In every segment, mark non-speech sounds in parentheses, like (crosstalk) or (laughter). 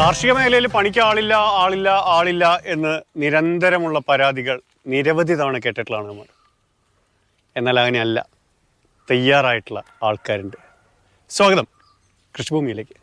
കാർഷിക മേഖലയിൽ പണിക്ക് ആളില്ല ആളില്ല ആളില്ല എന്ന് നിരന്തരമുള്ള പരാതികൾ നിരവധി തവണ കേട്ടിട്ടുള്ളതാണ് നമ്മൾ. എന്നാൽ അങ്ങനെയല്ല. തയ്യാറായിട്ടുള്ള ആൾക്കാരുണ്ട്. സ്വാഗതം. കൃഷിഭൂമിയിലേക്ക്.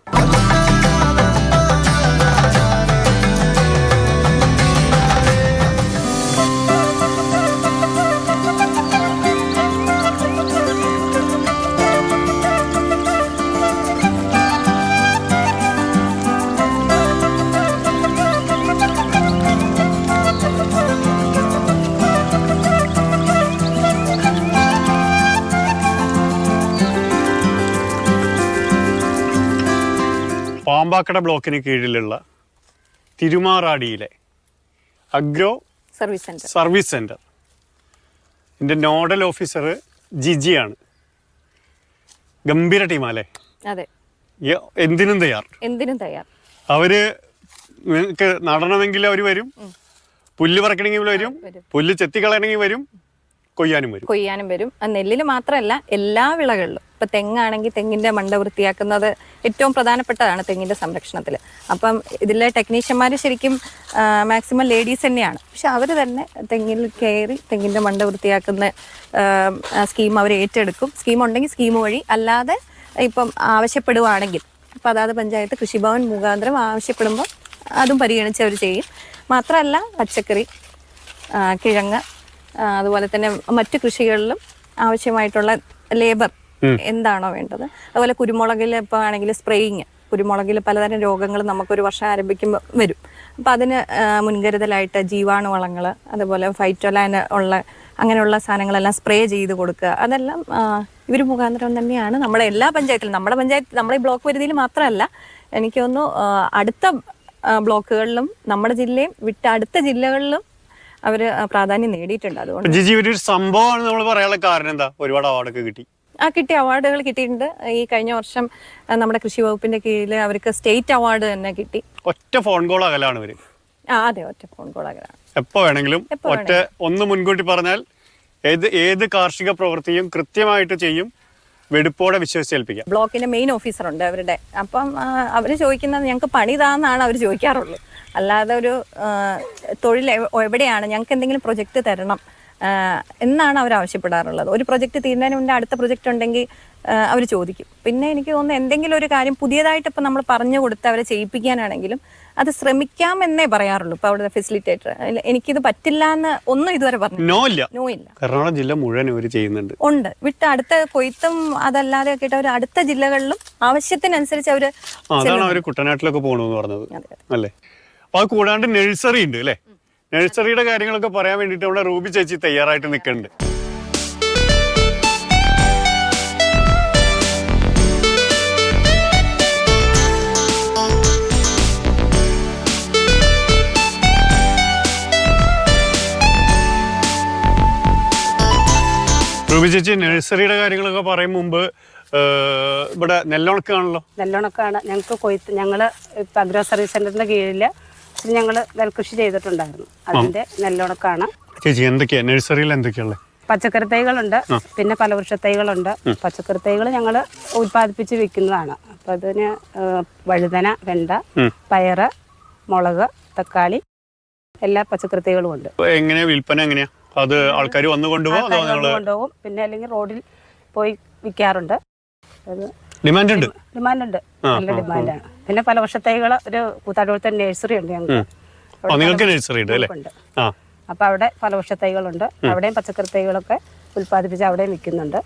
പാമ്പാക്കട ബ്ലോക്കിന് കീഴിലുള്ള തിരുമാറാടിയിലെ agro service centre service centre എന്റെ നോഡൽ ഓഫീസർ ജിജിയാണ്. ഗംഭീര ടീമാല്ലേ? അതെ. എന്തിനും തയ്യാർ. എന്തിനും തയ്യാർ. അവർ നിങ്ങൾക്ക് നടണമെങ്കിൽ അവർ വരും. പുല്ല് പറക്കണമെങ്കിൽ വരും. പുല്ല് ചെത്തി കളയണമെങ്കിൽ വരും. കൊയ്യാനും വരും. കൊയ്യാനും വരും. നെല്ലിൽ മാത്രമല്ല എല്ലാ വിളകളിലും. ഇപ്പൊ തെങ്ങാണെങ്കിൽ തെങ്ങിന്റെ മണ്ട വൃത്തിയാക്കുന്നത് ഏറ്റവും പ്രധാനപ്പെട്ടതാണ് തെങ്ങിന്റെ സംരക്ഷണത്തിൽ അപ്പം ഇതിലെ ടെക്നീഷ്യന്മാർ ശരിക്കും മാക്സിമം ലേഡീസ് തന്നെയാണ്. പക്ഷെ അവർ തന്നെ തെങ്ങിൽ കയറി തെങ്ങിന്റെ മണ്ട വൃത്തിയാക്കുന്ന സ്കീം അവർ ഏറ്റെടുക്കും. സ്കീം ഉണ്ടെങ്കിൽ സ്കീം വഴി. അല്ലാതെ ഇപ്പം ആവശ്യപ്പെടുവാണെങ്കിൽ ഇപ്പം അതാത് പഞ്ചായത്ത് കൃഷിഭവൻ മുഖാന്തരം ആവശ്യപ്പെടുമ്പോൾ അതും പരിഗണിച്ച് അവർ ചെയ്യും. മാത്രമല്ല പച്ചക്കറി കിഴങ്ങ് അതുപോലെ തന്നെ മറ്റു കൃഷികളിലും ആവശ്യമായിട്ടുള്ള ലേബർ എന്താണോ വേണ്ടത്. അതുപോലെ കുരുമുളകിൽ ഇപ്പോൾ ആണെങ്കിൽ സ്പ്രേയിങ് കുരുമുളകിൽ പലതരം രോഗങ്ങൾ നമുക്കൊരു വർഷം ആരംഭിക്കുമ്പോൾ വരും. അപ്പോൾ അതിന് മുൻകരുതലായിട്ട് ജീവാണു വളങ്ങൾ അതുപോലെ ഫൈറ്റോലാന ഉള്ള അങ്ങനെയുള്ള സാധനങ്ങളെല്ലാം സ്പ്രേ ചെയ്ത് കൊടുക്കുക. അതെല്ലാം ഇവർ മുഖാന്തരം തന്നെയാണ്. നമ്മുടെ എല്ലാ പഞ്ചായത്തിലും നമ്മുടെ പഞ്ചായത്ത് നമ്മുടെ ഈ ബ്ലോക്ക് പരിധിയിൽ മാത്രമല്ല എനിക്ക് തോന്നുന്നു അടുത്ത ബ്ലോക്കുകളിലും നമ്മുടെ ജില്ലയും വിട്ട അടുത്ത ജില്ലകളിലും അവർ പ്രാധാന്യം നേടിയിട്ടുണ്ട്. അതുകൊണ്ട് ജിജി ഒരു സംഭവമാണ് നമ്മൾ പറയാനുള്ള കാരണം എന്താ? ഒരുപാട് അവാർഡൊക്കെ കിട്ടി. ആ കിട്ടിയ അവാർഡുകൾ കിട്ടിയിട്ടുണ്ട്. ഈ കഴിഞ്ഞ വർഷം നമ്മുടെ കൃഷി വകുപ്പിന്റെ കീഴിൽ അവർക്ക് സ്റ്റേറ്റ് അവാർഡ് തന്നെ കിട്ടി. ഒറ്റ ഫോൺ കോൾ അകലാണ് ഇവർ. ആ അതെ ഒറ്റ ഫോൺ കോൾ അകലാണ്. എപ്പോ വേണമെങ്കിലും ഒറ്റ ഒന്ന് മുൻകൂട്ടി പറഞ്ഞാൽ ഏത് ഏത് കാർഷിക പ്രവൃത്തിയും കൃത്യമായിട്ട് ചെയ്യും. വെടുപ്പോടെ വിശ്വസിച്ചേൽപ്പിക്കാം. ബ്ലോക്കിന്റെ മെയിൻ ഓഫീസർ ഉണ്ട് അവരുടെ. അപ്പം അവർ ചോദിക്കുന്നത് ഞങ്ങൾക്ക് പണിതാന്നാണ് അവർ ചോദിക്കാറുള്ളൂ. അല്ലാതെ ഒരു തൊഴിൽ എവിടെയാണ് ഞങ്ങൾക്ക് എന്തെങ്കിലും പ്രൊജക്റ്റ് തരണം എന്നാണ് അവർ ആവശ്യപ്പെടാറുള്ളത്. ഒരു പ്രൊജക്റ്റ് തീരുന്നതിന് മുന്നേ അടുത്ത പ്രൊജക്റ്റ് ഉണ്ടെങ്കിൽ അവർ ചോദിക്കും. പിന്നെ എനിക്ക് തോന്നുന്നു എന്തെങ്കിലും ഒരു കാര്യം പുതിയതായിട്ട് ഇപ്പം നമ്മൾ പറഞ്ഞു കൊടുത്ത് അവരെ ചെയ്യിപ്പിക്കാനാണെങ്കിലും അത് ശ്രമിക്കാം എന്നേ പറയാറുള്ളൂ. ഇപ്പം അവിടുത്തെ ഫെസിലിറ്റേറ്റർ എനിക്കിത് പറ്റില്ല എന്ന് ഒന്നും ഇതുവരെ പറഞ്ഞു നോ ഇല്ല. എറണാകുളം ജില്ല മുഴുവൻ ഇവർ ചെയ്യുന്നുണ്ട്. ഉണ്ട്. വിട്ട് അടുത്ത കൊയ്ത്തും അതല്ലാതെ ഒക്കെ അവർ അടുത്ത ജില്ലകളിലും ആവശ്യത്തിനനുസരിച്ച് അവർ അതാണ് അവർ കുട്ടനാട്ടിലൊക്കെ പോകണമെന്ന് പറഞ്ഞത്. അല്ലേ? അപ്പൊ അത് കൂടാണ്ട് നഴ്സറി ഉണ്ട് അല്ലേ? നഴ്സറിയുടെ കാര്യങ്ങളൊക്കെ പറയാൻ വേണ്ടിട്ട് നമ്മുടെ റൂബി ചേച്ചി തയ്യാറായിട്ട് നിൽക്കുന്നുണ്ട്. റൂബി ചേച്ചി നഴ്സറിയുടെ കാര്യങ്ങളൊക്കെ പറയും മുമ്പ് ഇവിടെ നെല്ലുണക്കാണല്ലോ നെല്ലുണക്കാണ്. ഞങ്ങൾക്ക് കൊയ്ത്ത് ഞങ്ങൾ ഇപ്പം അഗ്രോ സർവീസ് സെന്ററിന്റെ കീഴിൽ ഞങ്ങൾ നെൽകൃഷി ചെയ്തിട്ടുണ്ടായിരുന്നു. അതിന്റെ നെല്ലുണക്കാണ്. ചേച്ചി എന്തൊക്കെയാ? നഴ്സറിയിൽ എന്തൊക്കെയുള്ളത് പച്ചക്കറി തൈകളുണ്ട്. പിന്നെ ഫലവൃക്ഷ തൈകളുണ്ട്. പച്ചക്കറി തൈകൾ ഞങ്ങൾ ഉത്പാദിപ്പിച്ച് വിൽക്കുന്നതാണ് അപ്പൊ അതിന് വഴുതന വെണ്ട. പയറ് മുളക് തക്കാളി എല്ലാ പച്ചക്കറി തൈകളും ഉണ്ട്. എങ്ങനെയാ വിൽപ്പന എങ്ങനെയാ? അത് ആൾക്കാർ വന്നു കൊണ്ടുപോകും. പിന്നെ അല്ലെങ്കിൽ റോഡിൽ പോയി വിൽക്കാറുണ്ട്. അത് ഡിമാൻഡ് ഉണ്ട്? ഡിമാൻഡ് ഉണ്ട്. നല്ല ഡിമാൻഡാണ് പിന്നെ പല തൈകൾ ഒരു കൂത്താടുപോലത്തെ നഴ്സറി ഉണ്ട് ഞങ്ങൾക്ക്. നഴ്സറി ഉണ്ട് അപ്പൊ അവിടെ ഫലവൃക്ഷ തൈകളുണ്ട് അവിടെയും പച്ചക്കറി തൈകളൊക്കെ ഉത്പാദിപ്പിച്ച് അവിടെ വിൽക്കുന്നുണ്ട്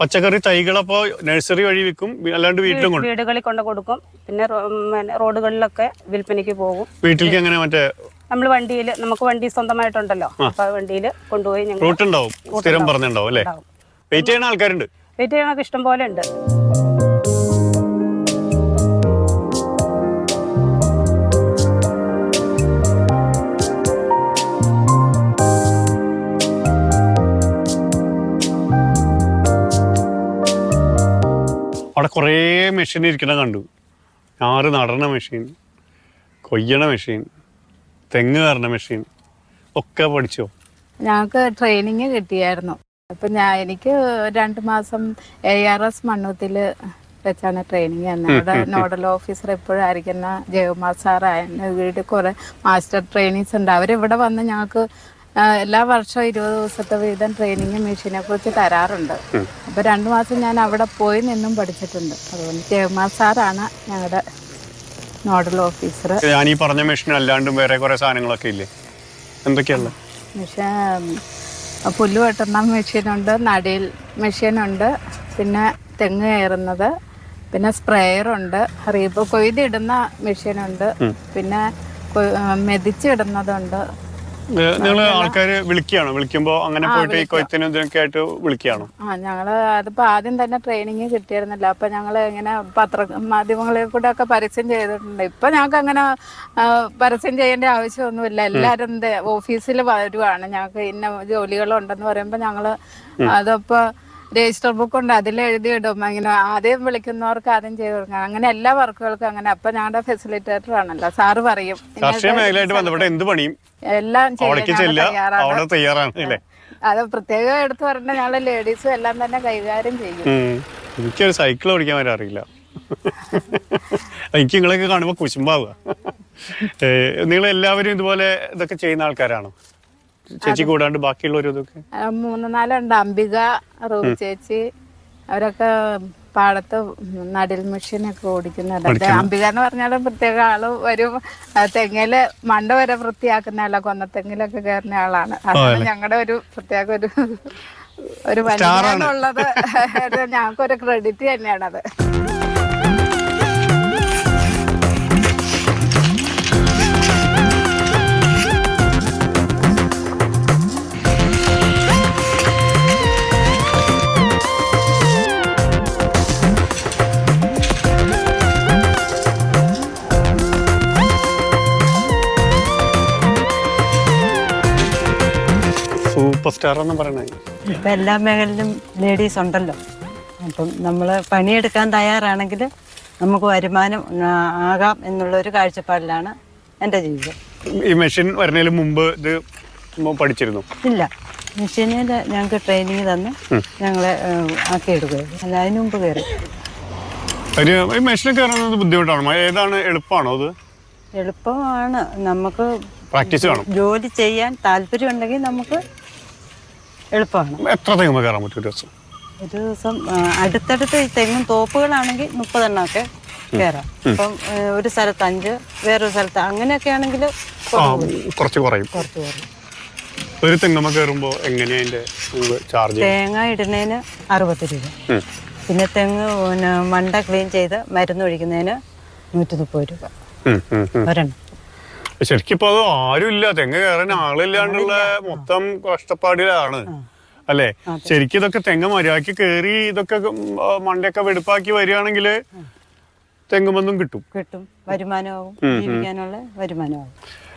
പച്ചക്കറി തൈകൾ അപ്പോ നഴ്സറി വഴി വിൽക്കും? അല്ലാണ്ട് വീട്ടിലും വീടുകളിൽ കൊണ്ട് കൊടുക്കും. പിന്നെ റോഡുകളിലൊക്കെ വിൽപ്പനയ്ക്ക് പോകും. വീട്ടിലേക്ക് എങ്ങനെ മറ്റേ നമ്മൾ വണ്ടിയിൽ നമുക്ക് വണ്ടി സ്വന്തമായിട്ടുണ്ടല്ലോ. അപ്പൊ വണ്ടിയിൽ കൊണ്ടുപോയി ഞങ്ങൾ റൂട്ട് ഉണ്ടാവും സ്ഥിരം പറഞ്ഞിട്ടുണ്ടാവും അല്ലേ. വെയിറ്റ് ചെയ്യുന്ന ആൾക്കാരുണ്ട്? വെയിറ്റ് ചെയ്യണമൊക്കെ ഇഷ്ടം പോലെ ഉണ്ട്. മെഷീൻ ഇരിക്കണ കണ്ടു. ഞാറ് നടണ മെഷീൻ കൊയ്യണ മെഷീൻ തെങ്ങ് കയറണ മെഷീൻ ഒക്കെ പഠിച്ചോ? ഞങ്ങൾക്ക് ട്രെയിനിങ് കിട്ടിയായിരുന്നു. അപ്പം ഞാൻ എനിക്ക് രണ്ട് മാസം എ ആർ എസ് മണ്ണൂത്തിൽ വെച്ചാണ് ട്രെയിനിങ് തന്നെ അവിടെ നോഡൽ ഓഫീസർ എപ്പോഴായിരിക്കുന്ന ജയകുമാർ സാറായ വീട് കുറെ മാസ്റ്റർ ട്രെയിനിങ്സ് ഉണ്ട്. അവരിവിടെ വന്ന് ഞങ്ങൾക്ക് എല്ലാ വർഷവും ഇരുപത് ദിവസത്തെ വീതം ട്രെയിനിങ് മെഷീനെ കുറിച്ച് തരാറുണ്ട്. അപ്പൊ രണ്ടു മാസം ഞാൻ അവിടെ പോയി നിന്നും പഠിച്ചിട്ടുണ്ട്. അതുകൊണ്ട് ജയകുമാർ സാറാണ് ഞങ്ങളുടെ നോഡൽ ഓഫീസർ ഞാൻ ഈ പറഞ്ഞ മെഷീൻ അല്ലാണ്ടും വേറെ കുറെ സാധനങ്ങളൊക്കെ ഇല്ലേ? എന്തൊക്കെയല്ല മെഷീൻ പുല്ല് വെട്ടുന്ന മെഷീനുണ്ട് നടിയിൽ മെഷീനുണ്ട് പിന്നെ തെങ്ങ് കയറുന്നത് പിന്നെ സ്പ്രേയറുണ്ട് റീബ് കൊയ്തിടുന്ന മെഷീനുണ്ട് പിന്നെ മെതിച്ചിടുന്നതുണ്ട്. നിങ്ങൾ ആൾക്കാർ വിളിക്കുകയാണോ? വിളിക്കുമ്പോ അങ്ങനെ പോയിട്ട് ഈ കൊയ്ത്തിനും ഇതിനൊക്കെ ആയിട്ട് വിളിക്കുകയാണോ? ആ ഞങ്ങൾ അതിപ്പോ ആദ്യം തന്നെ ട്രെയിനിങ് കിട്ടിയിരുന്നില്ല. അപ്പൊ ഞങ്ങൾ ഇങ്ങനെ പത്ര മാധ്യമങ്ങളിൽ കൂടെ ഒക്കെ പരസ്യം ചെയ്തിട്ടുണ്ട്. ഇപ്പൊ ഞങ്ങൾക്ക് അങ്ങനെ പരസ്യം ചെയ്യേണ്ട ആവശ്യമൊന്നുമില്ല. എല്ലാരും ഓഫീസിൽ വരുവാണ്. ഞങ്ങൾക്ക് ഇന്ന ജോലികളുണ്ടെന്ന് പറയുമ്പോ ഞങ്ങൾ അതപ്പോ രജിസ്റ്റർ ബുക്ക് ഉണ്ട്. അതിൽ എഴുതിയിടും. അങ്ങനെ ആദ്യം വിളിക്കുന്നവർക്ക് ആദ്യം ചെയ്ത് കൊടുക്കണം. അങ്ങനെ എല്ലാ വർക്കുകൾക്കും അങ്ങനെ. അപ്പൊ ഞങ്ങളുടെ ഫെസിലിറ്റേറ്റർ ആണല്ലോ. സാറ് പറയും. കാർഷിക മേഖലയായിട്ട് ബന്ധപ്പെട്ട എന്ത് പണിയും? എല്ലാം തയ്യാറാണ്. അവിടെ തയ്യാറാണ് അല്ലേ? അത് പ്രത്യേകം എടുത്തു പറഞ്ഞാൽ ഞങ്ങൾ ലേഡീസും എല്ലാം തന്നെ കൈകാര്യം ചെയ്യും. എനിക്കൊരു സൈക്കിൾ ഓടിക്കാൻ വരെ അറിയില്ല. എനിക്ക് നിങ്ങളൊക്കെ കാണുമ്പോൾ കുശുമ്പാവുക. നിങ്ങൾ എല്ലാവരും ഇതുപോലെ ഇതൊക്കെ ചെയ്യുന്ന ആൾക്കാരാണോ? ചേച്ചി കൂടാണ്ട് ബാക്കിയുള്ളവർ ഇതൊക്കെ. മൂന്ന് നാലുണ്ട് അംബിക റൂബി ചേച്ചി അവരൊക്കെ പാടത്ത് നടിൽ മെഷീനൊക്കെ ഓടിക്കുന്നുണ്ട് അംബിക എന്ന് പറഞ്ഞാൽ പ്രത്യേക ആൾ വരും. തെങ്ങിൽ മണ്ട വരെ വൃത്തിയാക്കുന്ന ആളാ കൊന്നത്തെങ്ങിലൊക്കെ കയറുന്ന ആളാണ്. അതാണ് ഞങ്ങളുടെ ഒരു പ്രത്യേക ഒരു ഒരു വനിതയാണുള്ളത് ഞങ്ങൾക്കൊരു ക്രെഡിറ്റ് തന്നെയാണത്. സൂപ്പർ സ്റ്റാർ എന്ന് പറയണേ. ഇപ്പൊ എല്ലാ മേഖലയിലും ലേഡീസ് ഉണ്ടല്ലോ. അപ്പം നമ്മൾ പണിയെടുക്കാൻ തയ്യാറാണെങ്കിൽ നമുക്ക് വരുമാനം ആ, ആകാം എന്നുള്ളൊരു കാഴ്ചപ്പാടിലാണ് എന്റെ ജീവിതം. ഈ മെഷീൻ വരുന്നതിന് മുമ്പ് ഇത് മു- പഠിച്ചിരുന്നു? ഇല്ല. മെഷീനിൽ ഞങ്ങൾക്ക് ട്രെയിനിങ് തന്ന് ഞങ്ങളെ ആക്കി ആക്കിയെടുക്കുകയായിരുന്നു. അല്ല അതിന് മുമ്പ് കയറി. ഒരു ഈ മെഷീൻ കയറുന്നത് ബുദ്ധിമുട്ടാണോ? ഏതാണ് എളുപ്പമാണോ അത്? എളുപ്പമാണ്. നമുക്ക് പ്രാക്ടീസ് വേണം. ജോലി ചെയ്യാൻ താല്പര്യമുണ്ടെങ്കിൽ നമുക്ക് എളുപ്പമാണ്. എത്ര തെങ്ങ് കയറാൻ പറ്റും ഒരു ദിവസം? ഒരു ദിവസം അടുത്തടുത്ത് ഈ തെങ്ങും തോപ്പുകളാണെങ്കിൽ മുപ്പതെണ്ണമൊക്കെ കയറാം. അപ്പം ഒരു സ്ഥലത്ത് അഞ്ച് വേറൊരു സ്ഥലത്ത് അങ്ങനെയൊക്കെ ആണെങ്കിൽ കുറച്ച് കുറയും. കുറച്ച് കുറയും. ഒരു തെങ്ങുമ്മ കയറുമ്പോൾ എങ്ങനെയാ അതിന്റെ ചാർജ് തേങ്ങ ഇടുന്നതിന് അറുപത് രൂപ. പിന്നെ തെങ്ങ് പിന്നെ മണ്ട ക്ലീൻ ചെയ്ത് മരുന്ന് ഒഴിക്കുന്നതിന് നൂറ്റി മുപ്പത് രൂപ. ഒരെണ്ണം. ശരിക്കും ഇപ്പൊ അത് ആരുമില്ല. തെങ്ങ് കയറാൻ ആളില്ലാണ്ടുള്ള മൊത്തം കഷ്ടപ്പാടിലാണ്. അല്ലെ? ശരിക്കും ഇതൊക്കെ തെങ്ങ് മര്യാദയ്ക്ക് കയറി ഇതൊക്കെ മണ്ടയൊക്കെ വെടുപ്പാക്കി വരികയാണെങ്കിൽ തെങ്ങുമൊന്നും കിട്ടും. കിട്ടും. വരുമാനവും ജീവിക്കാനുള്ള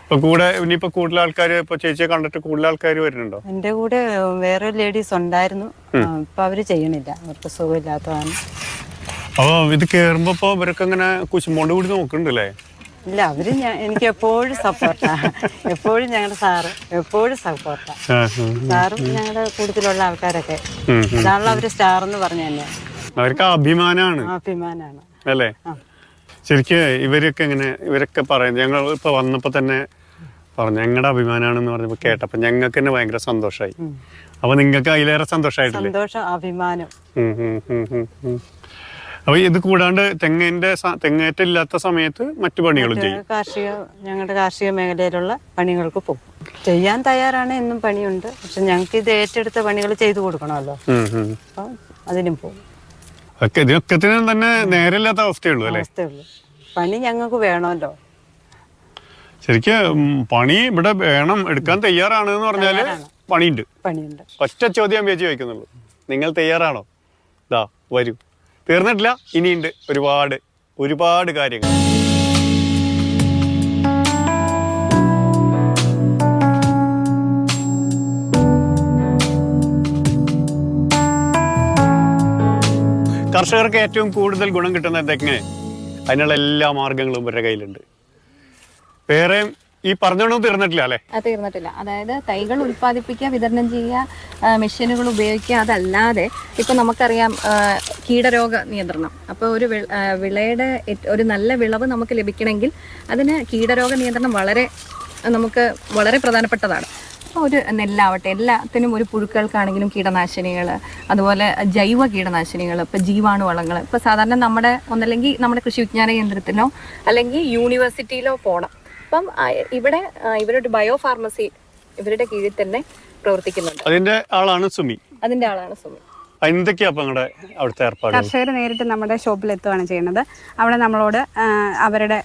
ഇപ്പൊ കൂടെ ഇനിയിപ്പോ കൂടുതൽ ആൾക്കാർ ഇപ്പൊ ചേച്ചിയെ കണ്ടിട്ട് കൂടുതൽ ആൾക്കാർ വരുന്നുണ്ടോ? എന്റെ കൂടെ വേറെ ലേഡീസ് ഉണ്ടായിരുന്നു. ഇപ്പൊ അവർ ചെയ്യണില്ല അവർക്ക് സുഖമില്ലാത്തതാണ്. അപ്പൊ ഇത് കേറുമ്പോ ഇപ്പൊ ഇവരൊക്കെ ഇങ്ങനെ കുശുമ്പോണ്ട് കൂടി നോക്കുന്നുണ്ടല്ലേ? ഇല്ല അവർ എനിക്ക് എപ്പോഴും സപ്പോർട്ടാ എപ്പോഴും ഞങ്ങളുടെ സാറ് എപ്പോഴും സപ്പോർട്ടാ സാറും ഞങ്ങളുടെ കൂട്ടത്തിലുള്ള ആൾക്കാരൊക്കെ. അതാണല്ലോ അവർ സ്റ്റാർ എന്ന് പറഞ്ഞു തന്നെ അവർക്ക് അഭിമാനാണ്. അഭിമാനാണ്. അല്ലേ? ശരിക്കും ഇവരൊക്കെ എങ്ങനെ ഇവരൊക്കെ പറയും ഞങ്ങൾ ഇപ്പൊ വന്നപ്പോ തന്നെ പറഞ്ഞു ഞങ്ങളുടെ അഭിമാനാണെന്ന് പറഞ്ഞപ്പോ കേട്ടപ്പോ ഞങ്ങൾക്ക് തന്നെ ഭയങ്കര സന്തോഷമായി അപ്പൊ നിങ്ങൾക്ക് അതിലേറെ സന്തോഷമായിട്ടില്ലേ സന്തോഷം അഭിമാനം. അപ്പൊ ഇത് കൂടാണ്ട് തെങ്ങിന്റെ സ- തെങ്ങേറ്റം ഇല്ലാത്ത സമയത്ത് മറ്റു പണികളും ചെയ്യും. കാർഷിക ഞങ്ങളുടെ കാർഷിക മേഖലയിലുള്ള പണികൾക്ക് പോകും. ചെയ്യാൻ തയ്യാറാണ് എന്നും പണിയുണ്ട്. പക്ഷെ ഞങ്ങൾക്ക് ഇത് ഏറ്റെടുത്ത പണികൾ ചെയ്തു കൊടുക്കണമല്ലോ. അപ്പം അതിനും പോകും. ഒക്കെ ഇതിനൊക്കത്തിനും തന്നെ നേരമില്ലാത്ത അവസ്ഥയുള്ളൂ അല്ലേ? അവസ്ഥയുള്ളൂ. പണി ഞങ്ങൾക്ക് വേണമല്ലോ. ശരിക്ക് പണി ഇവിടെ വേണം എടുക്കാൻ തയ്യാറാണ് എന്ന് പറഞ്ഞാൽ പണിയുണ്ട്. പണിയുണ്ട്. ഒറ്റ ചോദ്യം വെച്ച് ചോദിക്കുന്നുള്ളൂ. നിങ്ങൾ തയ്യാറാണോ? ദാ വരൂ. തീർന്നിട്ടില്ല. ഇനിയുണ്ട് ഒരുപാട് ഒരുപാട് കാര്യങ്ങൾ. കർഷകർക്ക് ഏറ്റവും കൂടുതൽ ഗുണം കിട്ടുന്നത് തെങ്ങ് അതിനുള്ള എല്ലാ മാർഗങ്ങളും ഇവരുടെ കയ്യിലുണ്ട്. വേറെ ഈ പറഞ്ഞോണ്ടൊന്നും തീർന്നിട്ടില്ല അല്ലേ? തീർന്നിട്ടില്ല. അതായത് തൈകൾ ഉൽപ്പാദിപ്പിക്കുക വിതരണം ചെയ്യുക മെഷീനുകൾ ഉപയോഗിക്കുക അതല്ലാതെ ഇപ്പൊ നമുക്കറിയാം കീടരോഗ നിയന്ത്രണം. അപ്പോൾ ഒരു വിളയുടെ ഒരു നല്ല വിളവ് നമുക്ക് ലഭിക്കണമെങ്കിൽ അതിന് കീടരോഗ നിയന്ത്രണം വളരെ നമുക്ക് വളരെ പ്രധാനപ്പെട്ടതാണ്. ഒരു നെല്ലാവട്ടെ എല്ലാത്തിനും ഒരു പുഴുക്കൾക്കാണെങ്കിലും കീടനാശിനികൾ അതുപോലെ ജൈവ കീടനാശിനികൾ ഇപ്പോൾ ജീവാണു വളങ്ങൾ ഇപ്പോൾ സാധാരണ നമ്മുടെ ഒന്നല്ലെങ്കിൽ നമ്മുടെ കൃഷി വിജ്ഞാന കേന്ദ്രത്തിലോ അല്ലെങ്കിൽ യൂണിവേഴ്സിറ്റിയിലോ പോകണം. അപ്പം ഇവിടെ ഇവരുടെ ഇവരൊരു ബയോ ഫാർമസി ഇവരുടെ കീഴിൽ തന്നെ പ്രവർത്തിക്കുന്നുണ്ട്. അതിന്റെ ആളാണ് സുമി. അതിന്റെ ആളാണ് സുമി. അവിടുത്തെ കർഷകർ നേരിട്ട് നമ്മുടെ ഷോപ്പിൽ എത്തുകയാണ് ചെയ്യുന്നത്. അവിടെ നമ്മളോട് അവരുടെ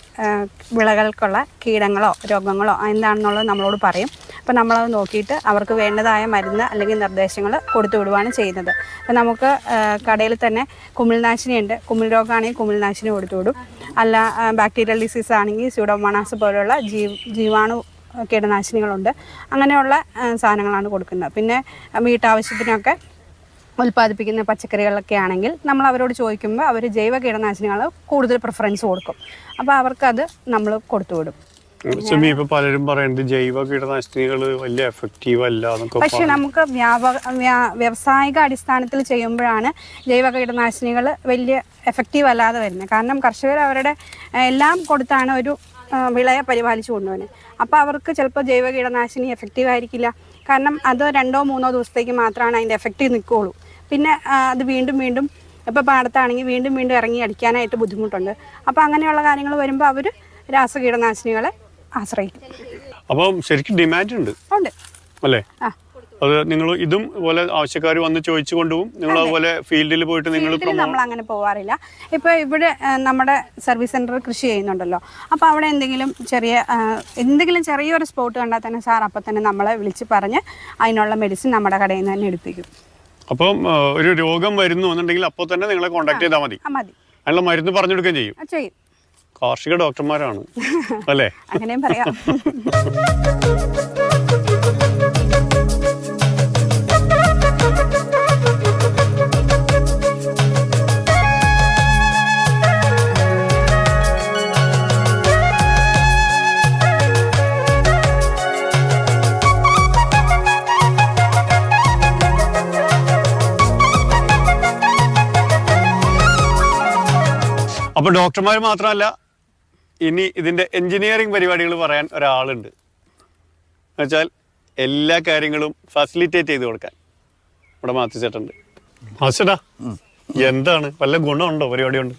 വിളകൾക്കുള്ള കീടങ്ങളോ രോഗങ്ങളോ എന്താണെന്നുള്ളത് നമ്മളോട് പറയും. അപ്പോൾ നമ്മളത് നോക്കിയിട്ട് അവർക്ക് വേണ്ടതായ മരുന്ന് അല്ലെങ്കിൽ നിർദ്ദേശങ്ങൾ കൊടുത്തു വിടുവാണ് ചെയ്യുന്നത്. അപ്പോൾ നമുക്ക് കടയിൽ തന്നെ കുമിൾനാശിനി ഉണ്ട് കുമിൾ രോഗമാണെങ്കിൽ കുമിൾനാശിനി കൊടുത്തു വിടും. അല്ല ബാക്ടീരിയൽ ഡിസീസ് ആണെങ്കിൽ സ്യൂഡോമോണാസ് പോലെയുള്ള ജീ ജീവാണു കീടനാശിനികളുണ്ട്. അങ്ങനെയുള്ള സാധനങ്ങളാണ് കൊടുക്കുന്നത്. പിന്നെ വീട്ടാവശ്യത്തിനൊക്കെ ഉൽപ്പാദിപ്പിക്കുന്ന പച്ചക്കറികളൊക്കെ ആണെങ്കിൽ നമ്മൾ അവരോട് ചോദിക്കുമ്പോൾ അവർ ജൈവ കീടനാശിനികൾ കൂടുതൽ പ്രിഫറൻസ് കൊടുക്കും. അപ്പോൾ അവർക്കത് നമ്മൾ കൊടുത്തു വിടും. സുമി ഇപ്പൊ പലരും പറയുന്നത് ജൈവ കീടനാശിനികൾ വലിയ എഫക്റ്റീവ് അല്ല പക്ഷെ നമുക്ക് വ്യാവസായിക അടിസ്ഥാനത്തിൽ ചെയ്യുമ്പോഴാണ് ജൈവ കീടനാശിനികൾ വലിയ എഫക്റ്റീവ് അല്ലാതെ വരുന്നത് കാരണം കർഷകർ അവരുടെ എല്ലാം കൊടുത്താണ് ഒരു വിളയെ പരിപാലിച്ചു കൊണ്ടുപോകുന്നത് അപ്പോൾ അവർക്ക് ചിലപ്പോൾ ജൈവ കീടനാശിനി എഫക്റ്റീവ് ആയിരിക്കില്ല. കാരണം അത് രണ്ടോ മൂന്നോ ദിവസത്തേക്ക് മാത്രമാണ് അതിന്റെ എഫക്റ്റീവ് നിൽക്കുകയുള്ളൂ പിന്നെ അത് വീണ്ടും വീണ്ടും ഇപ്പോൾ പാടത്താണെങ്കിൽ വീണ്ടും വീണ്ടും ഇറങ്ങി അടിക്കാനായിട്ട് ബുദ്ധിമുട്ടുണ്ട്. അപ്പോൾ അങ്ങനെയുള്ള കാര്യങ്ങൾ വരുമ്പോൾ അവർ രാസകീടനാശിനികളെ ആശ്രയിക്കും. അപ്പം ശരിക്കും ഡിമാൻഡ് ഉണ്ട്. ഉണ്ട്. അല്ലേ? അത് നിങ്ങൾ ഇതും പോലെ ആവശ്യക്കാർ വന്ന് ചോദിച്ചു കൊണ്ടുപോകും. നിങ്ങൾ അതുപോലെ ഫീൽഡിൽ പോയിട്ട് നിങ്ങൾ നമ്മൾ അങ്ങനെ പോവാറില്ല. ഇപ്പോൾ ഇവിടെ നമ്മുടെ സർവീസ് സെന്റർ കൃഷി ചെയ്യുന്നുണ്ടല്ലോ. അപ്പോൾ അവിടെ എന്തെങ്കിലും ചെറിയ എന്തെങ്കിലും ചെറിയൊരു സ്പോട്ട് കണ്ടാൽ തന്നെ സാർ അപ്പം തന്നെ നമ്മളെ വിളിച്ച് പറഞ്ഞ് അതിനുള്ള മെഡിസിൻ നമ്മുടെ കടയിൽ നിന്ന് തന്നെ എടുപ്പിക്കും. അപ്പം ഒരു രോഗം വരുന്നു എന്നുണ്ടെങ്കിൽ അപ്പോൾ തന്നെ നിങ്ങളെ കോൺടാക്ട് ചെയ്താൽ മതി. അതിനുള്ള മരുന്ന് പറഞ്ഞെടുക്കുകയും ചെയ്യും. ആ, ചെയ്യും. കാർഷിക ഡോക്ടർമാരാണ്. അല്ലേ? (laughs) അങ്ങനെയും പറയാം. അപ്പോൾ ഡോക്ടർമാർ മാത്രമല്ല ഇനി ഇതിന്റെ എഞ്ചിനീയറിംഗ് പരിപാടികൾ പറയാൻ ഒരാളുണ്ട്. എന്നുവെച്ചാൽ എല്ലാ കാര്യങ്ങളും ഫെസിലിറ്റേറ്റ് ചെയ്ത് കൊടുക്കാൻ ഇവിടെ മാത്തിച്ചേട്ടുണ്ട് മാസ്റ്റേട്ടാ എന്താണ്? വല്ല ഗുണമുണ്ടോ? പരിപാടി ഉണ്ട്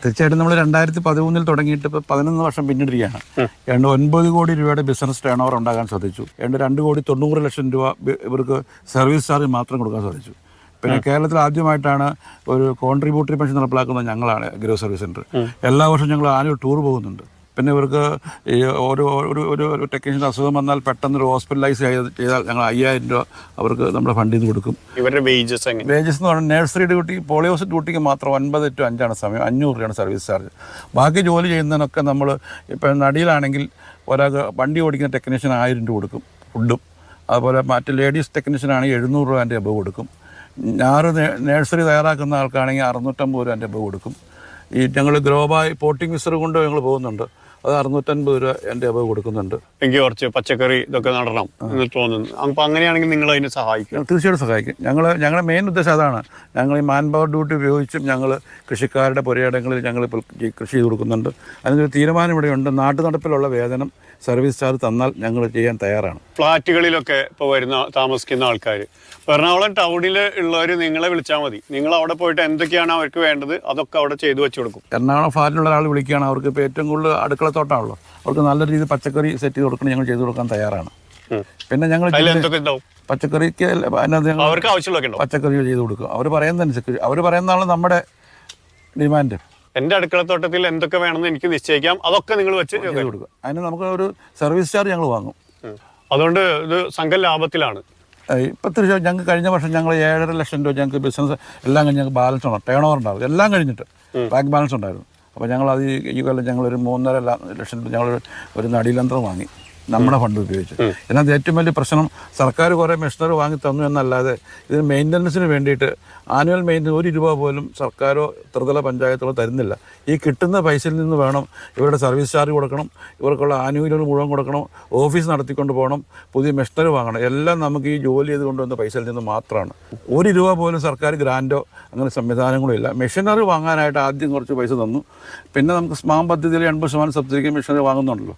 തീർച്ചയായിട്ടും നമ്മൾ രണ്ടായിരത്തി പതിമൂന്നിൽ തുടങ്ങിയിട്ട് ഇപ്പോൾ പതിനൊന്ന് വർഷം പിന്നിടുകയാണ്. ഏതാണ്ട് ഒൻപത് കോടി രൂപയുടെ ബിസിനസ് ടേൺ ഓവർ ഉണ്ടാകാൻ സാധിച്ചു. ഏതാണ്ട് രണ്ട് കോടി തൊണ്ണൂറ് ലക്ഷം രൂപ ഇവർക്ക് സർവീസ് ചാർജ് മാത്രം കൊടുക്കാൻ സാധിച്ചു. പിന്നെ കേരളത്തിൽ ആദ്യമായിട്ടാണ് ഒരു കോൺട്രിബ്യൂട്ടറി പെൻഷൻ നടപ്പിലാക്കുന്നത് ഞങ്ങളാണ് ഗ്രോ സർവീസ് സെന്റർ എല്ലാ വർഷവും ഞങ്ങൾ ആനുവൽ ടൂർ പോകുന്നുണ്ട്. പിന്നെ ഇവർക്ക് ഈ ഒരു ഒരു ഒരു ഒരു ടെക്നീഷ്യൻ അസുഖം വന്നാൽ പെട്ടെന്ന് ഒരു ഹോസ്പിറ്റലൈസ് ചെയ്താൽ ഞങ്ങൾ അയ്യായിരം രൂപ അവർക്ക് നമ്മുടെ ഫണ്ടിൽ നിന്ന് കൊടുക്കും. ഇവരുടെ വേജസ് വേജസ് എന്ന് പറഞ്ഞാൽ നഴ്സറി ഡ്യൂട്ടി പോളിയോസ് ഡ്യൂട്ടിക്ക് മാത്രം ഒൻപത് ടു അഞ്ചാണ് സമയം. അഞ്ഞൂറ് രൂപയാണ് സർവീസ് ചാർജ് ബാക്കി ജോലി ചെയ്യുന്നതിനൊക്കെ നമ്മൾ ഇപ്പം നടിയിലാണെങ്കിൽ ഒരാൾക്ക് വണ്ടി ഓടിക്കുന്ന ടെക്നീഷ്യൻ ആയിരം രൂപ കൊടുക്കും ഫുഡും അതുപോലെ മറ്റ് ലേഡീസ് ടെക്നീഷ്യൻ ആണെങ്കിൽ എഴുന്നൂറ് രൂപ എന്റെ അബവ് കൊടുക്കും. ഞാറ് നേഴ്സറി തയ്യാറാക്കുന്ന ആൾക്കാണെങ്കിൽ അറുന്നൂറ്റമ്പത് രൂപ എന്റെ അബവ് കൊടുക്കും. ഈ ഞങ്ങൾ ഗ്രോബായി പോട്ടിംഗ് വിസർ കൊണ്ട് ഞങ്ങൾ പോകുന്നുണ്ട്. അത് അറുന്നൂറ്റൻപത് രൂപ എന്റെ അബവ് കൊടുക്കുന്നുണ്ട്. എനിക്ക് കുറച്ച് പച്ചക്കറി ഇതൊക്കെ നടണം എന്ന് തോന്നുന്നു. അപ്പം അങ്ങനെയാണെങ്കിൽ നിങ്ങൾ അതിനെ സഹായിക്കും. തീർച്ചയായിട്ടും സഹായിക്കും. ഞങ്ങൾ ഞങ്ങളുടെ മെയിൻ ഉദ്ദേശം അതാണ്. ഞങ്ങൾ ഈ മാൻ പവർ ഡ്യൂട്ടി ഉപയോഗിച്ചും ഞങ്ങൾ കൃഷിക്കാരുടെ പുരയിടങ്ങളിൽ ഞങ്ങൾ ഇപ്പോൾ കൃഷി ചെയ്ത് കൊടുക്കുന്നുണ്ട്. അതിനൊരു തീരുമാനം ഇവിടെയുണ്ട് നാട്ടു നടപ്പിലുള്ള വേതനം സർവീസ് ചാർജ് തന്നാൽ ഞങ്ങൾ ചെയ്യാൻ തയ്യാറാണ്. ഫ്ലാറ്റുകളിലൊക്കെ ഇപ്പോൾ വരുന്ന താമസിക്കുന്ന ആൾക്കാർ എറണാകുളം ടൗണിൽ ഉള്ളവർ നിങ്ങളെ വിളിച്ചാൽ മതി. നിങ്ങൾ അവിടെ പോയിട്ട് എന്തൊക്കെയാണ് അവർക്ക് വേണ്ടത് അതൊക്കെ അവിടെ ചെയ്തു വെച്ച് കൊടുക്കും. എറണാകുളം ഫാറ്റിലുള്ള ഒരാൾ വിളിക്കുകയാണ്. അവർക്ക് ഇപ്പോൾ ഏറ്റവും കൂടുതൽ അടുക്കളത്തോട്ടമാണല്ലോ അവർക്ക് നല്ല രീതിയിൽ പച്ചക്കറി സെറ്റ് ചെയ്ത് കൊടുക്കണം. ഞങ്ങൾ ചെയ്തു കൊടുക്കാൻ തയ്യാറാണ്. പിന്നെ ഞങ്ങൾ പച്ചക്കറിക്ക് അവർക്ക് ആവശ്യമുള്ള പച്ചക്കറികൾ പച്ചക്കറി ചെയ്ത് കൊടുക്കും. അവർ പറയുന്നതനുസരിച്ച് അവർ പറയുന്നതാണ് നമ്മുടെ ഡിമാൻഡ്. എന്റെ അടുക്കളത്തോട്ടത്തിൽ എന്തൊക്കെ വേണമെന്ന് എനിക്ക് നിശ്ചയിക്കാം. അതൊക്കെ നിങ്ങൾ വെച്ച് കൊടുക്കുക. കൊടുക്കും അതിന് നമുക്ക് ഒരു സർവീസ് ചാർജ് ഞങ്ങൾ വാങ്ങും. അതുകൊണ്ട് ഇത് സംഘം ലാഭത്തിലാണ്. ഇപ്പം തീർച്ചയായും ഞങ്ങൾക്ക് കഴിഞ്ഞ വർഷം ഞങ്ങൾ ഏഴര ലക്ഷം രൂപ ഞങ്ങൾക്ക് ബിസിനസ് എല്ലാം കഴിഞ്ഞ് ഞങ്ങൾക്ക് ബാലൻസ് ഉണ്ട് ടേൺ ഓവർ ഉണ്ടാവും. എല്ലാം കഴിഞ്ഞിട്ട് ബാങ്ക് ബാലൻസ് ഉണ്ടായിരുന്നു. അപ്പോൾ ഞങ്ങൾ അത് ഈ- കൊല്ലം ഞങ്ങൾ ഒരു മൂന്നര ലക്ഷം രൂപ ഞങ്ങൾ ഒരു നടീലന്ത്രം വാങ്ങി നമ്മുടെ ഫണ്ട് ഉപയോഗിച്ച്. എന്നാൽ ഏറ്റവും വലിയ പ്രശ്നം സർക്കാർ കുറേ മെഷീനറി വാങ്ങി തന്നു എന്നല്ലാതെ ഇതിന് മെയിന്റനൻസിന് വേണ്ടിയിട്ട് ആനുവൽ മെയിന്റെ ഒരു രൂപ പോലും സർക്കാരോ ത്രിതല പഞ്ചായത്തുകളോ തരുന്നില്ല. ഈ കിട്ടുന്ന പൈസയിൽ നിന്ന് വേണം ഇവരുടെ സർവീസ് ചാർജ് കൊടുക്കണം ഇവർക്കുള്ള ആനുകൂല്യങ്ങൾ മുഴുവൻ കൊടുക്കണം ഓഫീസ് നടത്തിക്കൊണ്ട് പോകണം പുതിയ മെഷീനറി വാങ്ങണം. എല്ലാം നമുക്ക് ഈ ജോലി ചെയ്ത് കൊണ്ടുവന്ന പൈസയിൽ നിന്ന് മാത്രമാണ്. ഒരു രൂപ പോലും സർക്കാർ ഗ്രാന്റോ അങ്ങനെ സംവിധാനങ്ങളും ഇല്ല. മെഷീനറി വാങ്ങാനായിട്ട് ആദ്യം കുറച്ച് പൈസ തന്നു. പിന്നെ നമുക്ക് സ്മാം പദ്ധതിയിൽ എൺപത് ശതമാനം സബ്സിഡിക്ക് മെഷീനറി വാങ്ങുന്നുണ്ടല്ലോ.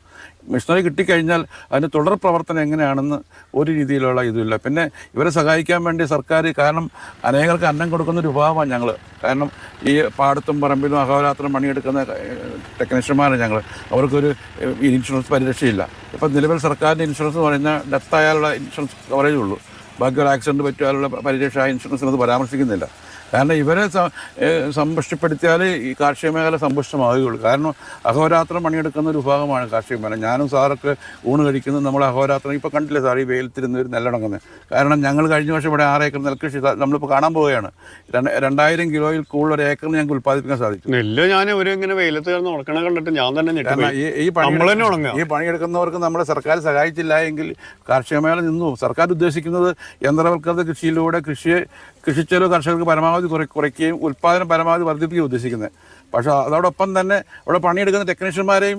മെഷീനറി കിട്ടിക്കഴിഞ്ഞാൽ അതിന്റെ തുടർ പ്രവർത്തനം എങ്ങനെയാണെന്ന് ഒരു രീതിയിലുള്ള ഇതുമില്ല. പിന്നെ ഇവരെ സഹായിക്കാൻ വേണ്ടി സർക്കാർ കാരണം അനേകർക്ക് അന്നം കൊടുക്കുന്ന ഒരു വിഭാഗമാണ് ഞങ്ങൾ കാരണം ഈ പാടത്തും പറമ്പിലും അഹോരാത്രം പണിയെടുക്കുന്ന ടെക്നീഷ്യന്മാരാണ് ഞങ്ങൾ അവർക്കൊരു ഇൻഷുറൻസ് പരിരക്ഷയില്ല. ഇപ്പം നിലവിൽ സർക്കാരിന്റെ ഇൻഷുറൻസ് എന്ന് പറയുന്ന ഡെത്ത് ആയാലുള്ള ഇൻഷുറൻസ് കവറേജ് ഉള്ളൂ. ബാക്കി ഒരു ആക്സിഡന്റ് പറ്റിയാലുള്ള പരിരക്ഷ ആ ഇൻഷുറൻസിനത് പരാമർശിക്കുന്നില്ല. കാരണം ഇവരെ സമ്പുഷ്ടപ്പെടുത്തിയാൽ ഈ കാർഷിക മേഖല സമ്പുഷ്ടമാവുകയുള്ളൂ. കാരണം അഹോരാത്രം പണിയെടുക്കുന്ന ഒരു വിഭാഗമാണ് കാർഷിക മേഖല. ഞാനും സാറൊക്കെ ഊണ് കഴിക്കുന്നത് നമ്മൾ അഹോരാത്രം ഇപ്പോൾ കണ്ടില്ലേ സാർ ഈ വെയിലത്തിരുന്ന് ഒരു നെല്ലടങ്ങുന്നത്. കാരണം ഞങ്ങൾ കഴിഞ്ഞ വർഷം ഇവിടെ ആറ് ഏക്കർ നെൽകൃഷി നമ്മളിപ്പോൾ കാണാൻ പോവുകയാണ്. രണ്ട് രണ്ടായിരം കിലോയിൽ കൂടുതൽ ഒരു ഏക്കറിന് ഞങ്ങൾക്ക് ഉൽപ്പാദിപ്പിക്കാൻ സാധിക്കും. നെല്ല് ഞാൻ ഒരു ഇങ്ങനെ വെയിലത്ത് കിടന്ന് ഉണക്കണ കണ്ടിട്ട് ഞാൻ തന്നെ കാരണം ഈ ഈ പണി ഈ പണിയെടുക്കുന്നവർക്ക് നമ്മളെ സർക്കാർ സഹായിച്ചില്ല എങ്കിൽ കാർഷിക മേഖല നിന്നു. സർക്കാർ ഉദ്ദേശിക്കുന്നത് യന്ത്രവൽക്കൃത കൃഷിയിലൂടെ കൃഷിയെ കൃഷിച്ചെലവ് കർഷകർക്ക് പരമാവധി കുറ കുറയ്ക്കുകയും ഉൽപ്പാദനം പരമാവധി വർദ്ധിപ്പിക്കുകയും ഉദ്ദേശിക്കുന്നത്. പക്ഷേ അതോടൊപ്പം തന്നെ ഇവിടെ പണിയെടുക്കുന്ന ടെക്നീഷ്യന്മാരെയും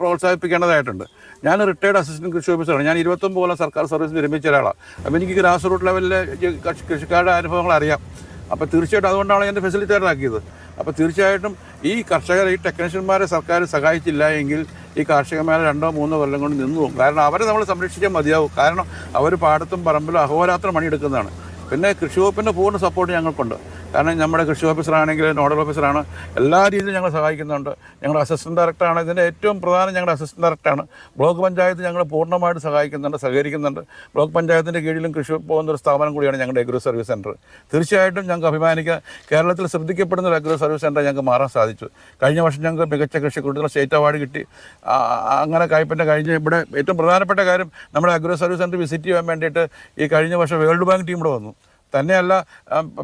പ്രോത്സാഹിപ്പിക്കേണ്ടതായിട്ടുണ്ട്. ഞാൻ റിട്ടയർഡ് അസിസ്റ്റന്റ് കൃഷി ഓഫീസറാണ്. ഞാൻ ഇരുപത്തൊമ്പത് കൊല്ലം സർക്കാർ സർവീസ് വിരമിച്ച ഒരാളാണ്. അപ്പോൾ എനിക്ക് ഗ്രാസ് റൂട്ട് ലെവലിലെ കൃഷിക്കാരുടെ അനുഭവങ്ങൾ അറിയാം. അപ്പോൾ തീർച്ചയായിട്ടും അതുകൊണ്ടാണ് എന്റെ ഫെസിലിറ്റേറ്റർ ആക്കിയത്. അപ്പോൾ തീർച്ചയായിട്ടും ഈ കർഷകർ ഈ ടെക്നീഷ്യന്മാരെ സർക്കാർ സഹായിച്ചില്ല എങ്കിൽ ഈ കാർഷിക മേഖല രണ്ടോ മൂന്നോ കൊല്ലം കൊണ്ട് നിന്നു പോകും. കാരണം അവരെ നമ്മൾ സംരക്ഷിക്കാൻ മതിയാവും. കാരണം അവർ പാടത്തും പറമ്പിലും അഹോരാത്രം പണിയെടുക്കുന്നതാണ്. പിന്നെ കൃഷി വകുപ്പിന്റെ പൂർണ സപ്പോർട്ട് ഞങ്ങൾക്കുണ്ട്. കാരണം നമ്മുടെ കൃഷി ഓഫീസറാണെങ്കിൽ നോഡൽ ഓഫീസറാണ്. എല്ലാ രീതിയിലും ഞങ്ങൾ സഹായിക്കുന്നുണ്ട്. ഞങ്ങളുടെ അസിസ്റ്റന്റ് ഡയറക്ടറാണ് ഇതിന്റെ ഏറ്റവും പ്രധാനം ഞങ്ങളുടെ അസിസ്റ്റന്റ് ഡയറക്ടറാണ് ബ്ലോക്ക് പഞ്ചായത്ത് ഞങ്ങൾ പൂർണമായിട്ട് സഹായിക്കുന്നുണ്ട് സഹകരിക്കുന്നുണ്ട്. ബ്ലോക്ക് പഞ്ചായത്തിന്റെ കീഴിലും കൃഷി പോകുന്ന ഒരു സ്ഥാപനം കൂടിയാണ് ഞങ്ങളുടെ അഗ്രോ സർവീസ് സെന്റർ തീർച്ചയായിട്ടും ഞങ്ങൾക്ക് അഭിമാനിക്കുക കേരളത്തിൽ ശ്രദ്ധിക്കപ്പെടുന്ന ഒരു അഗ്രോ സർവീസ് സെന്റർ ഞങ്ങൾക്ക് മാറാൻ സാധിച്ചു. കഴിഞ്ഞ വർഷം ഞങ്ങൾക്ക് മികച്ച കൃഷി കൂടുതൽ സ്റ്റേറ്റ് അവാർഡ് കിട്ടി. അങ്ങനെ കയ്പന്റെ കഴിഞ്ഞ ഇവിടെ ഏറ്റവും പ്രധാനപ്പെട്ട കാര്യം നമ്മുടെ അഗ്രോ സർവീസ് സെന്റർ വിസിറ്റ് ചെയ്യാൻ വേണ്ടിയിട്ട് ഈ കഴിഞ്ഞ വർഷം വേൾഡ് ബാങ്ക് ടീം ഇവിടെ വന്നു. തന്നെയല്ല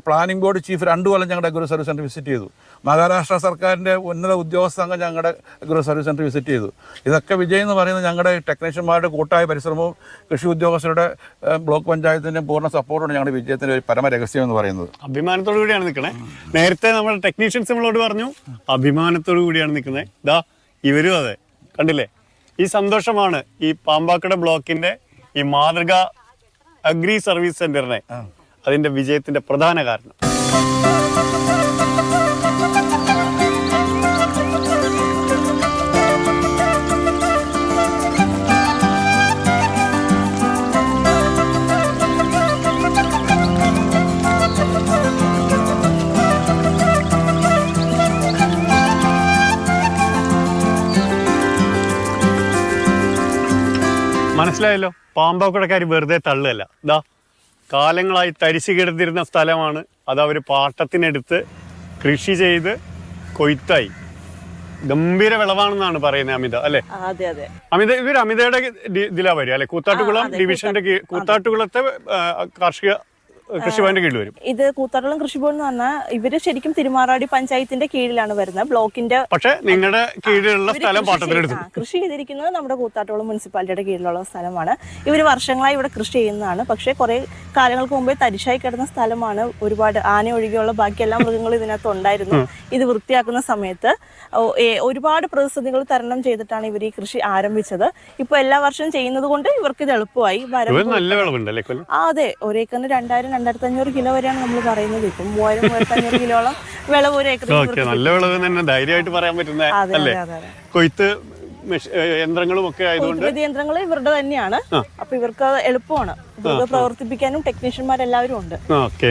പ്ലാനിംഗ് ബോർഡ് ചീഫ് രണ്ടു കൊല്ലം ഞങ്ങളുടെ അഗ്രോ സർവീസ് സെന്റർ വിസിറ്റ് ചെയ്തു. മഹാരാഷ്ട്ര സർക്കാരിന്റെ ഉന്നത ഉദ്യോഗസ്ഥ സംഘം ഞങ്ങളുടെ അഗ്രോ സർവീസ് സെന്റർ വിസിറ്റ് ചെയ്തു. ഇതൊക്കെ വിജയം എന്ന് പറയുന്നത് ഞങ്ങളുടെ ടെക്നീഷ്യന്മാരുടെ കൂട്ടായ പരിശ്രമവും കൃഷി ഉദ്യോഗസ്ഥരുടെ ബ്ലോക്ക് പഞ്ചായത്തിന്റെ പൂർണ സപ്പോർട്ടാണ് ഞങ്ങളുടെ വിജയത്തിന്റെ ഒരു പരമ രഹസ്യം എന്ന് പറയുന്നത്. അഭിമാനത്തോടു കൂടിയാണ് നിൽക്കണേ. നേരത്തെ നമ്മുടെ ടെക്നീഷ്യൻസ് നമ്മളോട് പറഞ്ഞു അഭിമാനത്തോടു കൂടിയാണ് നിൽക്കുന്നത്. ഇതാ ഇവരും അതെ. കണ്ടില്ലേ? ഈ സന്തോഷമാണ് ഈ പാമ്പാക്കട ബ്ലോക്കിന്റെ ഈ മാതൃക അഗ്രി സർവീസ് സെന്ററിനെ അതിന്റെ വിജയത്തിന്റെ പ്രധാന കാരണം. മനസ്സിലായല്ലോ? പാമ്പാക്കുടക്കാർ വെറുതെ തള്ളുകയല്ല. ദാ കാലങ്ങളായി തരിശു കിടന്നിരുന്ന സ്ഥലമാണ് അത് അവർ പാട്ടത്തിനെടുത്ത് കൃഷി ചെയ്ത് കൊയ്ത്തായി. ഗംഭീര വിളവാണെന്നാണ് പറയുന്നത് അമിത അല്ലെ? അമിത ഇവർ അമിതയുടെ ഇതിലാ വരിക അല്ലെ? കൂത്താട്ടുകുളം ഡിവിഷന്റെ കൂത്താട്ടുകുളത്തെ കാർഷിക കൃഷിഭവന്റെ കീഴിൽ വരും. ഇത് കൂത്താട്ടുളം കൃഷിഭവൻ എന്ന് പറഞ്ഞാൽ ഇവർ ശരിക്കും തിരുമാറാടി പഞ്ചായത്തിന്റെ കീഴിലാണ് വരുന്നത്. ബ്ലോക്കിന്റെ പക്ഷേ നിങ്ങളുടെ കീഴിലുള്ള സ്ഥലം കൃഷി പാട്ടത്തിനെടുത്തു കൃഷി ചെയ്തിരിക്കുന്നത് നമ്മുടെ കൂത്താട്ടോളം മുനിസിപ്പാലിറ്റിയുടെ കീഴിലുള്ള സ്ഥലമാണ്. ഇവർ വർഷങ്ങളായി ഇവിടെ കൃഷി ചെയ്യുന്നതാണ്. പക്ഷേ കുറെ കാലങ്ങൾക്ക് മുമ്പേ തരിശായി കിടന്ന സ്ഥലമാണ് ഒരുപാട് ആന ഒഴികെയുള്ള ബാക്കി എല്ലാ മൃഗങ്ങളും ഇതിനകത്ത് ഉണ്ടായിരുന്നു. ഇത് വൃത്തിയാക്കുന്ന സമയത്ത് ഒരുപാട് പ്രതിസന്ധികൾ തരണം ചെയ്തിട്ടാണ് ഇവർ ഈ കൃഷി ആരംഭിച്ചത്. ഇപ്പൊ എല്ലാ വർഷവും ചെയ്യുന്നത് കൊണ്ട് ഇവർക്ക് ഇത് എളുപ്പമായി. അതെ. ഒരേക്കറിന് രണ്ടായിരം രണ്ടായിരത്തി അഞ്ഞൂറ് കിലോ വരെയാണ് നമ്മൾ പറയുന്നത്. ഇപ്പം മൂവായിരം മൂവായിരത്തഞ്ഞൂറ് കിലോളം വിളവ് ഒരു ഏക്കർ നല്ല വിളവ് തന്നെ ധൈര്യമായിട്ട് പറയാൻ പറ്റുന്ന കൊയ്ത്ത് യന്ത്രങ്ങളും ഒക്കെ ആയതുകൊണ്ട് യന്ത്രങ്ങൾ ഇവരുടെ തന്നെയാണ്. അപ്പൊ ഇവർക്ക് എളുപ്പമാണ്. പ്രവർത്തിപ്പിക്കാനും ടെക്നീഷ്യന്മാരെല്ലാവരും ഉണ്ട്. ഓക്കെ.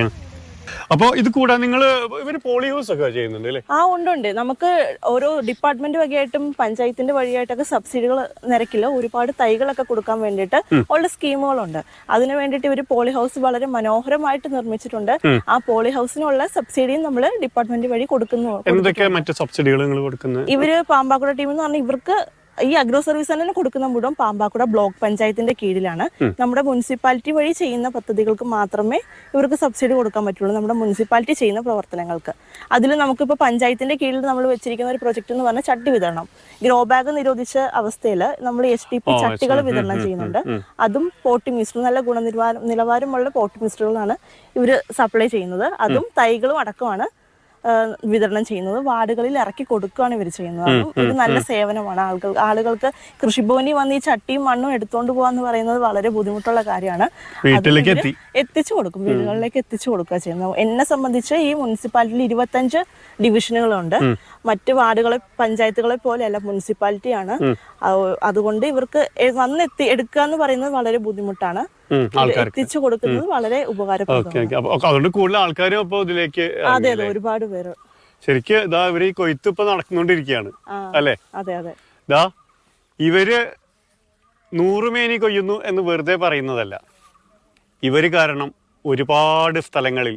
അപ്പൊ ഇത് കൂടാതെ നിങ്ങൾ ഇവർ പോളി ഹൗസ് ഒക്കെ ചെയ്യുന്നുണ്ട് അല്ലേ? ആ ഉണ്ട് ഉണ്ട്. നമുക്ക് ഓരോ ഡിപ്പാർട്ട്മെന്റ് വകയായിട്ടും പഞ്ചായത്തിന്റെ വഴിയായിട്ടൊക്കെ സബ്സിഡികൾ നിരക്കില്ല ഒരുപാട് തൈകളൊക്കെ കൊടുക്കാൻ വേണ്ടിയിട്ട് ഉള്ള സ്കീമുകളുണ്ട്. അതിനു വേണ്ടിയിട്ട് ഇവർ പോളി ഹൗസ് വളരെ മനോഹരമായിട്ട് നിർമ്മിച്ചിട്ടുണ്ട്. ആ പോളിഹൗസിനുള്ള സബ്സിഡിയും നമ്മൾ ഡിപ്പാർട്ട്മെന്റ് വഴി കൊടുക്കുന്നു. എന്തൊക്കെയാ മറ്റു സബ്സിഡികൾ നിങ്ങൾ കൊടുക്കുന്നത് ഇവർ പാമ്പാക്കുട ടീം എന്ന് പറഞ്ഞാൽ ഇവർക്ക് ഈ അഗ്രോ സർവീസ് തന്നെ കൊടുക്കുന്ന മുഴുവൻ പാമ്പാക്കുട ബ്ലോക്ക് പഞ്ചായത്തിന്റെ കീഴിലാണ്. നമ്മുടെ മുനിസിപ്പാലിറ്റി വഴി ചെയ്യുന്ന പദ്ധതികൾക്ക് മാത്രമേ ഇവർക്ക് സബ്സിഡി കൊടുക്കാൻ പറ്റുള്ളൂ. നമ്മുടെ മുനിസിപ്പാലിറ്റി ചെയ്യുന്ന പ്രവർത്തനങ്ങൾക്ക്. അതിൽ നമുക്കിപ്പോൾ പഞ്ചായത്തിന്റെ കീഴിൽ നമ്മൾ വെച്ചിരിക്കുന്ന ഒരു പ്രൊജക്ട് എന്ന് പറഞ്ഞാൽ ചട്ടി വിതരണം. ഗ്രോ ബാഗ് നിരോധിച്ച അവസ്ഥയിൽ നമ്മൾ എച്ച് ടി പി ചട്ടികൾ വിതരണം ചെയ്യുന്നുണ്ട്. അതും പോട്ടി മിസ്റ്റർ നല്ല ഗുണനിലവാരം നിലവാരമുള്ള പോട്ടി മിസ്റ്ററുകളാണ് ഇവർ സപ്ലൈ ചെയ്യുന്നത്. അതും തൈകളും അടക്കമാണ്. വിതരണം ചെയ്യുന്നത്. വാർഡുകളിൽ ഇറക്കി കൊടുക്കുകയാണ് ഇവർ ചെയ്യുന്നത്. അതും ഒരു നല്ല സേവനമാണ്. ആളുകൾ ആളുകൾക്ക് കൃഷിഭവനിൽ വന്ന് ഈ ചട്ടിയും മണ്ണും എടുത്തുകൊണ്ട് പോകാന്ന് പറയുന്നത് വളരെ ബുദ്ധിമുട്ടുള്ള കാര്യമാണ്. വീട്ടിലേക്ക് എത്തിച്ചു കൊടുക്കും. വീടുകളിലേക്ക് എത്തിച്ചു കൊടുക്കുക ചെയ്യുന്നത്. എന്നെ സംബന്ധിച്ച് ഈ മുനിസിപ്പാലിറ്റിയിൽ ഇരുപത്തഞ്ച് ഡിവിഷനുകളുണ്ട്. മറ്റ് വാർഡുകളെ പഞ്ചായത്തുകളെ പോലെയല്ല മുനിസിപ്പാലിറ്റിയാണ്. അതുകൊണ്ട് ഇവർക്ക് വന്ന് വന്നെത്തി എടുക്കുക എന്ന് പറയുന്നത് വളരെ ബുദ്ധിമുട്ടാണ്. എത്തിച്ചു കൊടുക്കുന്നത് വളരെ ഉപകാരപ്രദമാണ്. ഓക്കെ അപ്പൊ ഒക്കെ അതുകൊണ്ട് കൂടുതൽ ആൾക്കാരും അപ്പൊ ഇതിലേക്ക് അതെ അതെ ഒരുപാട് പേര്. ശരിക്കും ഇതാ ഇവർ ഈ കൊയ്ത്ത് ഇപ്പൊ നടന്നുകൊണ്ടിരിക്കുകയാണ് അല്ലേ? അതെ അതെ. ഇവർ നൂറുമേനി കൊയ്യുന്നു എന്ന് വെറുതെ പറയുന്നതല്ല. ഇവർ കാരണം ഒരുപാട് സ്ഥലങ്ങളിൽ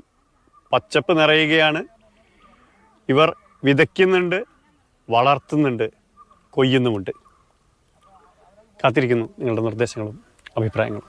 പച്ചപ്പ് നിറയുകയാണ്. ഇവർ വിതയ്ക്കുന്നുണ്ട് വളർത്തുന്നുണ്ട് കൊയ്യുന്നുമുണ്ട്. കാത്തിരിക്കുന്നു നിങ്ങളുടെ നിർദ്ദേശങ്ങളും അഭിപ്രായങ്ങളും.